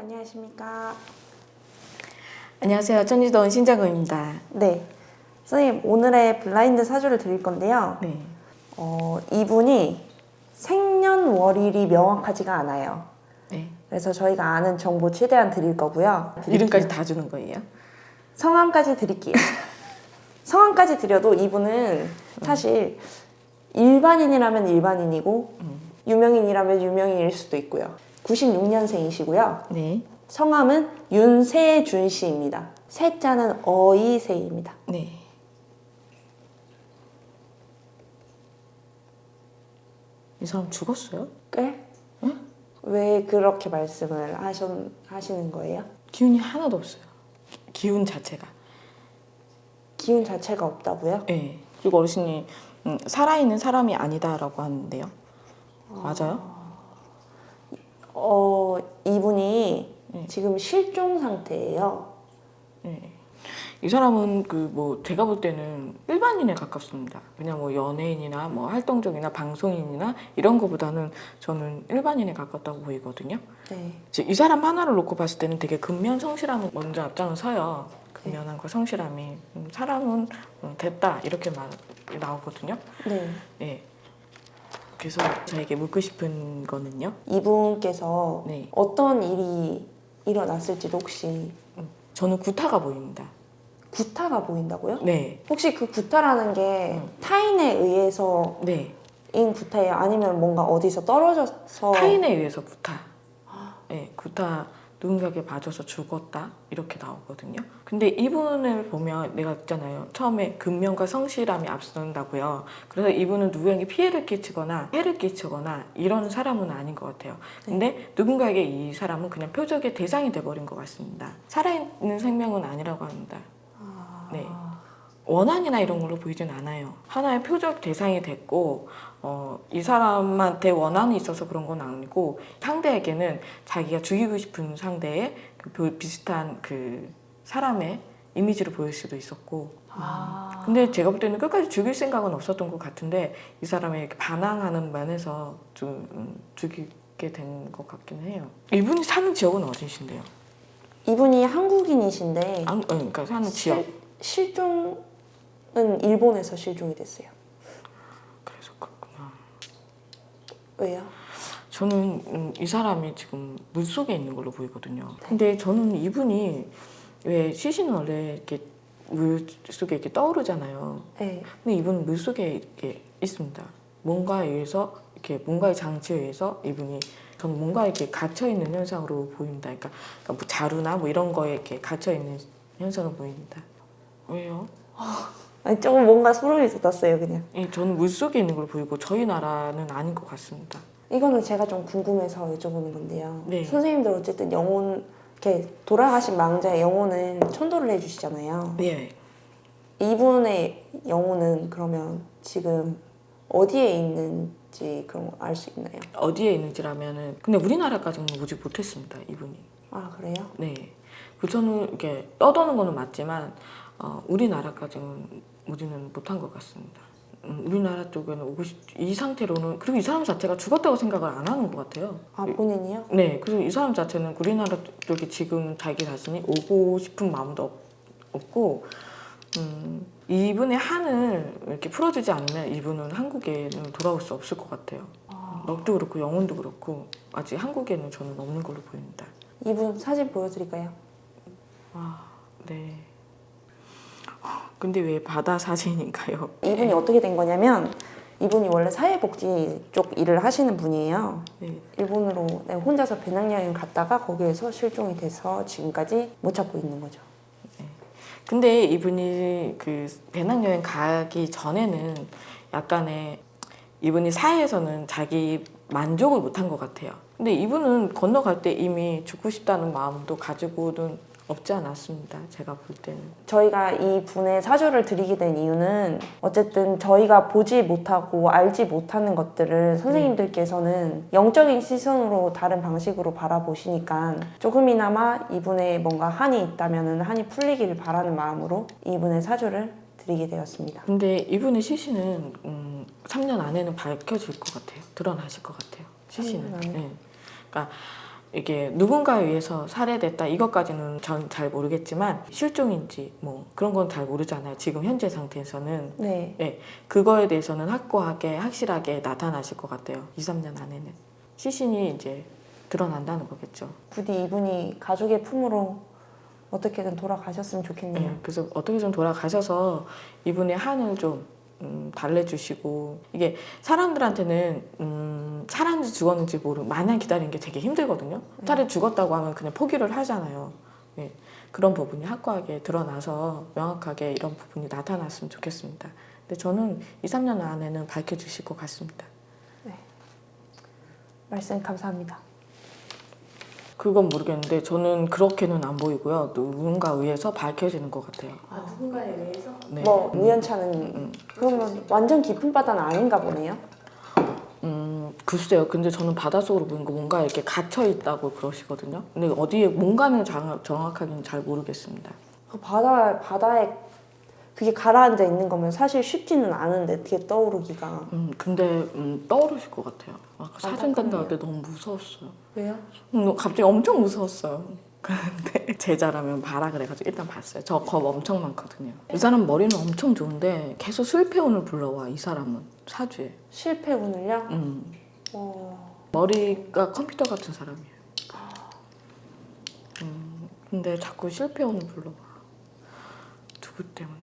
안녕하십니까? 안녕하세요. 천지도원 신장금입니다. 네. 선생님, 오늘의 블라인드 사주를 드릴 건데요. 네. 어, 이분이 생년월일이 명확하지가 않아요. 네. 그래서 저희가 아는 정보 최대한 드릴 거고요. 이름까지 다 주는 거예요? 성함까지 드릴게요. 성함까지 드려도 이분은 사실 일반인이라면 일반인이고 음. 유명인이라면 유명인일 수도 있고요. 96년생이시고요. 네. 성함은 윤세준 씨입니다. 세자는 어이세입니다. 네. 이 사람 죽었어요? 꽤? 왜 그렇게 말씀을 하셨, 하시는 거예요? 기운이 하나도 없어요. 기운 자체가. 기운 자체가 없다고요? 네. 그리고 어르신이 음, 살아있는 사람이 아니다라고 하는데요. 맞아요? 어, 이분이 네. 지금 실종 상태예요. 네. 이 사람은 그 뭐 제가 볼 때는 일반인에 가깝습니다. 그냥 뭐 연예인이나 뭐 활동적이나 방송인이나 이런 거보다는 저는 일반인에 가깝다고 보이거든요. 네. 이제 이 사람 하나를 놓고 봤을 때는 되게 근면 성실함이 먼저 앞장을 서요. 근면함과 성실함이 음, 사람은 음, 됐다 이렇게 말 나오거든요. 네. 예. 그래서 저에게 묻고 싶은 거는요. 이분께서 네. 어떤 일이 일어났을지도 혹시 저는 구타가 보입니다. 구타가 보인다고요? 네, 혹시 그 구타라는 게 음. 타인에 의해서인 네. 구타예요? 아니면 뭔가 어디서 떨어져서 타인에 의해서 구타. 네, 구타 누군가에게 맞아서 죽었다 이렇게 나오거든요. 근데 이분을 보면 내가 있잖아요. 처음에 근면과 성실함이 앞선다고요. 그래서 이분은 누구에게 피해를 끼치거나 해를 끼치거나 이런 사람은 아닌 것 같아요. 근데 누군가에게 이 사람은 그냥 표적의 대상이 돼버린 것 같습니다. 살아있는 생명은 아니라고 합니다. 네. 원한이나 이런 걸로 보이진 않아요. 하나의 표적 대상이 됐고, 어, 이 사람한테 원한이 있어서 그런 건 아니고, 상대에게는 자기가 죽이고 싶은 상대의 그 비- 비슷한 그 사람의 이미지를 보일 수도 있었고, 아. 근데 제가 볼 때는 끝까지 죽일 생각은 없었던 것 같은데, 이 이렇게 반항하는 면에서 좀 음, 죽이게 된 것 같긴 해요. 이분이 사는 지역은 어디신데요? 이분이 한국인이신데 안, 어, 그러니까 사는 지역. 실, 실종 은 일본에서 실종이 됐어요. 그래서 그렇구나. 왜요? 저는 음, 이 사람이 지금 물 속에 있는 걸로 보이거든요. 근데 저는 이분이 왜 시신은 원래 이렇게 물 속에 이렇게 떠오르잖아요. 네. 근데 이분은 물 속에 이렇게 있습니다. 뭔가에 의해서 이렇게 뭔가의 장치에 의해서 이분이 저는 뭔가 이렇게 갇혀 있는 현상으로 보입니다. 그러니까, 그러니까 뭐 자루나 뭐 이런 거에 이렇게 갇혀 있는 현상을 보입니다. 왜요? 아니 조금 뭔가 소름이 돋았어요 그냥. 예, 저는 물 속에 있는 걸로 보이고 저희 나라는 아닌 것 같습니다. 이거는 제가 좀 궁금해서 여쭤보는 건데요. 네. 선생님들 어쨌든 영혼 이렇게 돌아가신 망자의 영혼은 천도를 해주시잖아요. 네. 이분의 영혼은 그러면 지금 어디에 있는지 그런 거 알 수 있나요? 어디에 있는지라면은 근데 우리나라까지는 오지 못했습니다 이분이 아 그래요? 네 그 저는 이렇게 떠도는 거는 맞지만 어, 우리나라까지는 오지는 못한 것 같습니다 음, 우리나라 쪽에는 오고 싶, 이 상태로는 그리고 이 사람 자체가 죽었다고 생각을 안 하는 것 같아요 아 본인이요? 네 그리고 이 사람 자체는 우리나라 쪽에 지금 자기 자신이 오고 싶은 마음도 없, 없고 음, 이분의 한을 이렇게 풀어주지 않으면 이분은 한국에는 돌아올 수 없을 것 같아요 럭도 그렇고 영혼도 그렇고 아직 한국에는 저는 없는 걸로 보입니다. 이분 사진 보여드릴까요? 아, 네. 근데 왜 바다 사진인가요? 이분이 어떻게 된 거냐면 이분이 원래 사회복지 쪽 일을 하시는 분이에요. 네. 일본으로 네, 혼자서 배낭여행 갔다가 거기에서 실종이 돼서 지금까지 못 찾고 있는 거죠. 근데 이분이 그 배낭여행 가기 전에는 약간의 이분이 사회에서는 자기 만족을 못한 것 같아요. 근데 이분은 건너갈 때 이미 죽고 싶다는 마음도 가지고는 없지 않았습니다. 제가 볼 때는. 저희가 이 분의 사주를 드리게 된 이유는 어쨌든 저희가 보지 못하고 알지 못하는 것들을 선생님들께서는 영적인 시선으로 다른 방식으로 바라보시니까 조금이나마 이분의 뭔가 한이 있다면 한이 풀리기를 바라는 마음으로 이분의 사주를 드리게 되었습니다. 근데 이분의 시신은 음, 3년 안에는 밝혀질 것 같아요. 드러나실 것 같아요. 시신은. 3년 안에? 네. 그러니까 이게 누군가에 의해서 살해됐다 이것까지는 전 잘 모르겠지만 실종인지 뭐 그런 건 잘 모르잖아요. 지금 현재 상태에서는 네. 그거에 대해서는 확고하게 확실하게 나타나실 것 같아요. 2, 3년 안에는 시신이 이제 드러난다는 거겠죠. 부디 이분이 가족의 품으로 어떻게든 돌아가셨으면 좋겠네요. 네, 그래서 어떻게 좀 돌아가셔서 이분의 한을 좀 음, 달래주시고 이게 사람들한테는 음, 살았는지 죽었는지 모르 마냥 기다리는 게 되게 힘들거든요. 차라리 죽었다고 하면 그냥 포기를 하잖아요. 네, 그런 부분이 확고하게 드러나서 명확하게 이런 부분이 나타났으면 좋겠습니다. 근데 저는 2, 3년 안에는 밝혀주실 것 같습니다. 말씀 감사합니다. 그건 모르겠는데 저는 그렇게는 안 보이고요. 누군가 의해서 밝혀지는 것 같아요. 아, 누군가에 의해서? 네. 뭐 우연찮은 음. 그러면 완전 깊은 바다는 아닌가 보네요. 음, 글쎄요. 근데 저는 바닷속으로 보는 거 뭔가 이렇게 갇혀 있다고 그러시거든요. 근데 어디에 뭔가는 장- 정확하게는 잘 모르겠습니다. 그 바다 바다에 그게 가라앉아 있는 거면 사실 쉽지는 않은데 어떻게 떠오르기가 음, 근데 음, 떠오르실 것 같아요. 아까 사진 안타깝네요. 담당할 때 너무 무서웠어요. 왜요? 음, 갑자기 엄청 무서웠어요. 근데 제자라면 봐라 그래가지고 일단 봤어요. 저 겁 엄청 많거든요. 이 사람 머리는 엄청 좋은데 계속 실패운을 불러와 이 사람은 사주에. 실패 운을요? 음, 어, 머리가 컴퓨터 같은 사람이에요. 음, 근데 자꾸 실패운을 불러와. 누구 때문에?